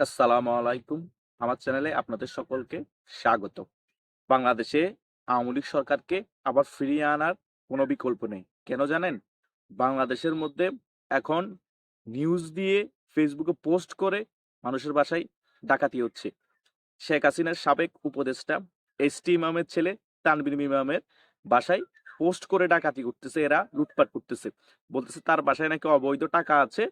আসসালামু আলাইকুম। আমার চ্যানেলে আপনাদের সকলকে স্বাগত। বাংলাদেশে আওয়ামী লীগ সরকারকে আবার ফিরিয়ে আনার কোনো বিকল্প নেই। কেন জানেন? বাংলাদেশের মধ্যে এখন নিউজ দিয়ে ফেসবুকে পোস্ট করে মানুষের বাসায় ডাকাতি হচ্ছে। শেখ হাসিনার সাবেক উপদেষ্টা এস টি ইমামের ছেলে তানবির ইমামের বাসায় পোস্ট করে ডাকাতি করতেছে, এরা লুটপাট করতেছে। বলতেছে তার বাসায় নাকি অবৈধ টাকা আছে,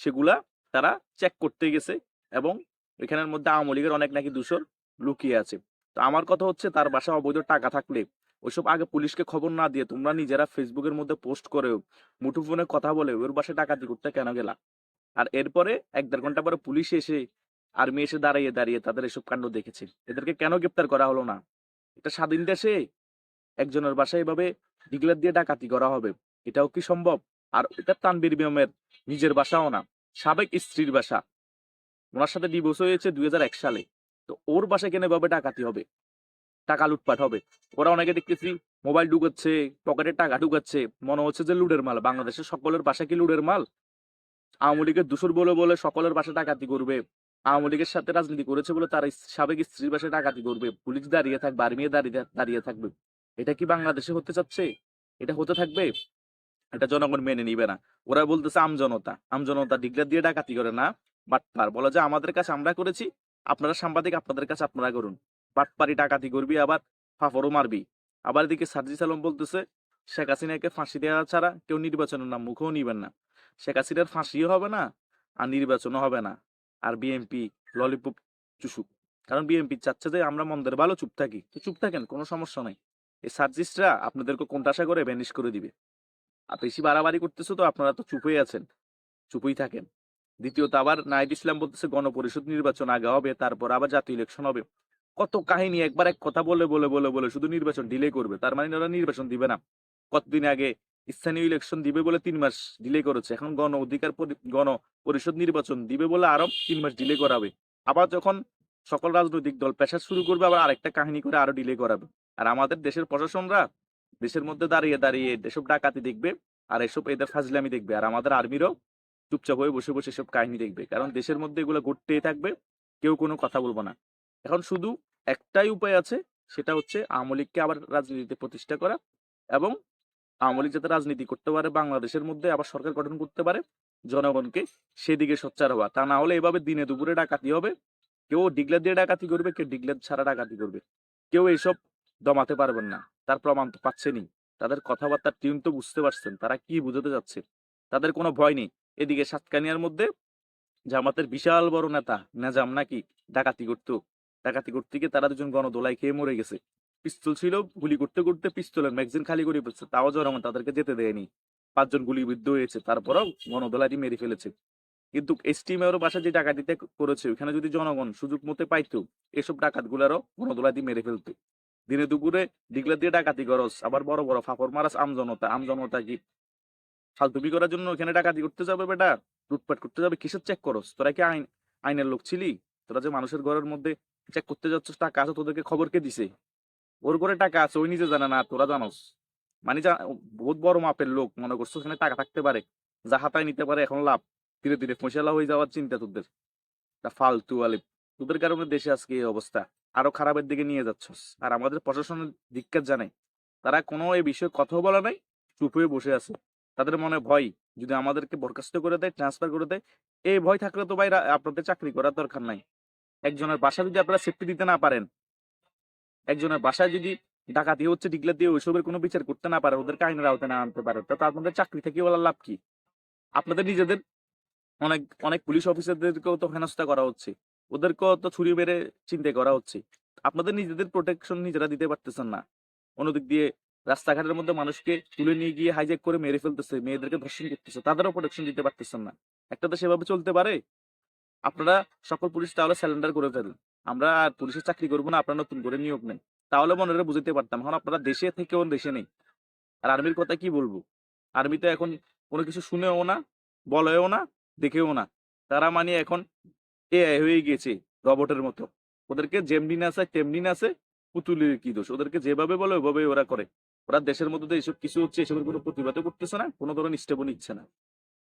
সেগুলা তারা চেক করতে গেছে। এবং এখানের মধ্যে আওয়ামী লীগের অনেক নাকি দূষর লুকিয়ে আছে। তো আমার কথা হচ্ছে তার বাসা অবৈধ টাকা থাকলে ওইসব আগে পুলিশকে খবর না দিয়ে তোমরা নিজেরা ফেসবুকের মধ্যে পোস্ট করেও মুঠোফোনে কথা বলে ওর বাসায় ডাকাতি করতে কেন গেলা? আর এরপরে এক দেড় ঘণ্টা পরে পুলিশ এসে আর্মি এসে দাঁড়িয়ে দাঁড়িয়ে তাদের এসব কাণ্ড দেখেছে। এদেরকে কেন গ্রেপ্তার করা হলো না? এটা স্বাধীন দেশে একজনের বাসায় এভাবে ডিগলার দিয়ে ডাকাতি করা হবে এটাও কি সম্ভব? আর এটা তানবির বিয়মের নিজের বাসাও না সাবেক স্ত্রীর বাসা। ওনার সাথে ডিভোর্স হয়েছে দুই হাজার এক সালে। তো ওর বাসায় কেন এভাবে ডাকাতি হবে? টাকা লুটপাট হবে। ওরা অনেকে দেখতেছি মোবাইল ঢুকাচ্ছে পকেটে টাকা ঢুকাচ্ছে। মনে হচ্ছে যে লুডের মাল। বাংলাদেশের সকলের বাসা কি লুডের মাল? আওয়ামী লীগের দূষর বলে বলে সকলের বাসা ডাকাতি করবে। আওয়ামী লীগের সাথে রাজনীতি করেছে বলে তার সাবেক স্ত্রীর বাসায় ডাকাতি করবে। পুলিশ দাঁড়িয়ে থাকবে আর্মি দাঁড়িয়ে দাঁড়িয়ে থাকবে। এটা কি বাংলাদেশে হতে চাচ্ছে? এটা হতে থাকবে? এটা জনগণ মেনে নিবে না। ওরা বলতেছে আমজনতা আমজনতা ডিগ্লার দিয়ে ডাকাতি করে না। বাটপার বলে যে, আমাদের কাছে আমরা করেছি। আপনারা সাংবাদিক, আপনাদের কাছে আপনারা করুন। বাটপারি ডাকাতি করবি আবার ফাফরও মারবি। আবার এদিকে সার্জিস আলম বলতেছে, শেখ হাসিনাকে ফাঁসি দেওয়া ছাড়া কেউ নির্বাচনের নাম মুখেও নিবেন না। শেখ হাসিনার ফাঁসিও হবে না, আর নির্বাচনও হবে না। আর বিএনপি ললিপপ চুষুক। কারণ বিএনপি চাচ্ছে যে, আমরা মন্দের ভালো চুপ থাকি। তো চুপ থাকেন, কোনো সমস্যা নাই। এই সার্জিস্টরা আপনাদেরকে কোনটাশা করে ব্যানিশ করে দিবে। আর বেশি বাড়াবাড়ি করতেছো তো আপনারা তো চুপই আছেন, চুপই থাকেন। দ্বিতীয়ত আবার নাইট ইসলাম বলতেছে, গণপরিষদ নির্বাচন আগে হবে, তারপর আবার জাতীয় ইলেকশন হবে। কত কাহিনী, একবার এক কথা বলে বলে বলে বলে শুধু নির্বাচন ডিলে করবে, তার মানে ওরা নির্বাচন দিবে না। কতদিন আগে স্থানীয় ইলেকশন দিবে বলে তিন মাস ডিলে করেছে, এখন গণ অধিকার গণ পরিষদ নির্বাচন দিবে বলে আরও তিন মাস ডিলে করাবে। আবার যখন সকল রাজনৈতিক দল পেশা শুরু করবে, আবার আরেকটা কাহিনী করে আরও ডিলে করাবে। আর আমাদের দেশের প্রশাসনরা দেশের মধ্যে দাঁড়িয়ে দাঁড়িয়ে এসব ডাকাতি দেখবে, আর এসব এদের ফাজলামি দেখবে। আর আমাদের আর্মিরও চুপচাপ হয়ে বসে বসে সব কাহিনী দেখবে। কারণ দেশের মধ্যে এগুলো ঘটতেই থাকবে, কেউ কোনো কথা বলব না। এখন শুধু একটাই উপায় আছে, সেটা হচ্ছে আওয়ামী লীগকে আবার রাজনীতিতে প্রতিষ্ঠা করা এবং আওয়ামী লীগ যাতে রাজনীতি করতে পারে, বাংলাদেশের মধ্যে আবার সরকার গঠন করতে পারে, জনগণকে সেদিকে সোচ্চার হওয়া। তা না হলে এভাবে দিনে দুপুরে ডাকাতি হবে, কেউ ডিগলার দিয়ে ডাকাতি করবে, কেউ ডিগলার ছাড়া ডাকাতি করবে। কেউ এইসব দমাতে পারবেন না, তার প্রমাণ তো পাচ্ছেনই। তাদের কথাবার্তার টিউন তো বুঝতে পারছেন, তারা কি বুঝাতে যাচ্ছে? তাদের কোনো ভয় নেই। এদিকে সাতকানিয়ার মধ্যে জামাতের বিশাল বড় নেতা, নেজাম নাকি, ডাকাতি করতো। ডাকাতি করতে গিয়ে তারা দুজন গণদোলায় খেয়ে মরে গেছে। পিস্তল ছিল, গুলি করতে করতে পিস্তলের ম্যাগজিন খালি করে ফেলছে। তাও জনগণ তাদেরকে যেতে দেয়নি। পাঁচজন গুলিবিদ্ধ হয়েছে, তারপরেও গণদোলাটি মেরে ফেলেছে। কিন্তু এসটিমেরও বাসা যে ডাকাতিতে করেছে ওখানে যদি জনগণ সুযোগ মতে পাইতো, এসব ডাকাতগুলারও গণদোলাটি মেরে ফেলতো। দিনে দুপুরে ডিগলা দিয়ে ডাকাতি করস, আবার বড় বড় ফাফর মারাস আমজনতা আমজনতা কি ফালতুবি করার জন্য ওখানে ডাকাতি করতে যাবে বেটা। লুটপাট করতে যাবে, কিসের চেক করস? তোরা কি আইন, আইনের লোক ছিলি? তোরা যে মানুষের ঘরের মধ্যে চেক করতে যাচ্ছিস, টাকা আছে, তোদেরকে খবর কে দিছে? ওর ঘরে টাকা আছে, ওই নিজে জানে না, তোরা জানোস। মানে যা- বহুত বড় মাপের লোক, মনে করছ ওখানে টাকা থাকতে পারে, যা হাতায় নিতে পারে, এখন লাভ। ধীরে ধীরে ফসলা হয়ে যাওয়ার চিন্তা তোদের। ফালতু আলিপ তোদের কারণে দেশে আজকে এই অবস্থা। আরও খারাপের দিকে নিয়ে যাচ্ছস। আর আমাদের প্রশাসনের ধিক্কার জানাই তারা কোনো এই বিষয়ে কথা বলা নাই, চুপ হয়ে বসে আছে। তাদের মনে ভয় যদি আমাদেরকে বরখাস্ত করে দেয় ট্রান্সফার করে দেয়, এই ভয় থাকলে তো ভাই আপনাদের চাকরি করার দরকার নাই। একজনের বাসা যদি আপনারা সেফটি দিতে না পারেন, একজনের বাসায় যদি ডাকাতি হচ্ছে ডিগলা দিয়ে ওইসবের কোনো বিচার করতে না পারে, ওদেরকে আইনের আওতায় না আনতে পারে, তা আপনাদের চাকরি থেকে বলার লাভ কি? আপনাদের নিজেদের অনেক অনেক পুলিশ অফিসারদেরকেও তো হেনস্থা করা হচ্ছে, ওদেরকেও তো ছুরি মেরে চিন্তা করা হচ্ছে। আপনাদের নিজেদের প্রোটেকশন নিজেরা দিতে পারতেছেন না। অন্যদিক দিয়ে রাস্তাঘাটের মধ্যে মানুষকে তুলে নিয়ে গিয়ে হাইজ্যাক করে মেরে ফেলতেছে, মেয়েদেরকে ধর্ষণ করতেছে, তাদেরও প্রোটেকশন দিতে পারতেছেন না। একটা তো সেভাবে চলতে পারে? আপনারা সকল পুলিশ তাহলে স্যালেন্ডার করে ফেলেন। আমরা আর পুলিশের চাকরি করব না, আপনারা নতুন করে নিয়োগ নেন। তাহলে মনে বুঝতে পারতাম, এখন আপনারা দেশে থেকেও দেশে নেই। আর আর্মির কথা কি বলব? আর্মি তো এখন কোনো কিছু শুনেও না, বলেও না, দেখেও না। তারা মানে এখন এআই হয়ে গিয়েছে রবটের মতো। ওদেরকে যেমনি না আছে তেমনি না আছে, পুতুলের কি দোষ? ওদেরকে যেভাবে বলে ওইভাবে ওরা করে। ওরা দেশের মধ্যে এইসব কিছু হচ্ছে, এসবের কোনো প্রতিবাদও করতেছে না, কোনো ধরনের স্টেপও নিচ্ছে না।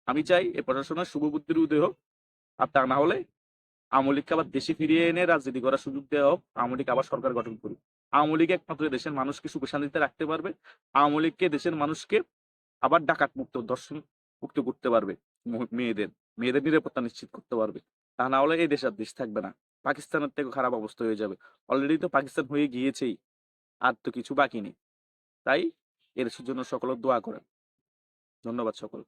আমি চাই এ প্রশাসনের শুভ বুদ্ধির উদয় হোক, আর তা না হলে আওয়ামী আবার দেশে ফিরিয়ে এনে রাজনীতি করার সুযোগ দেওয়া হোক, আওয়ামী লীগ আবার সরকার গঠন করুক। আওয়ামী লীগ একমাত্র দেশের মানুষকে সুখে শান্তিতে রাখতে পারবে, আওয়ামী লীগকে দেশের মানুষকে আবার ডাকাত মুক্ত দর্শন মুক্ত করতে পারবে মেয়েদের মেয়েদের নিরাপত্তা নিশ্চিত করতে পারবে। তা না হলে এই দেশ আর দেশ থাকবে না। পাকিস্তানের থেকে খারাপ অবস্থা হয়ে যাবে। অলরেডি তো পাকিস্তান হয়ে গিয়েছেই, আর তো কিছু বাকি নেই। তাই এর জন্য সকল দোয়া করেন। ধন্যবাদ সকল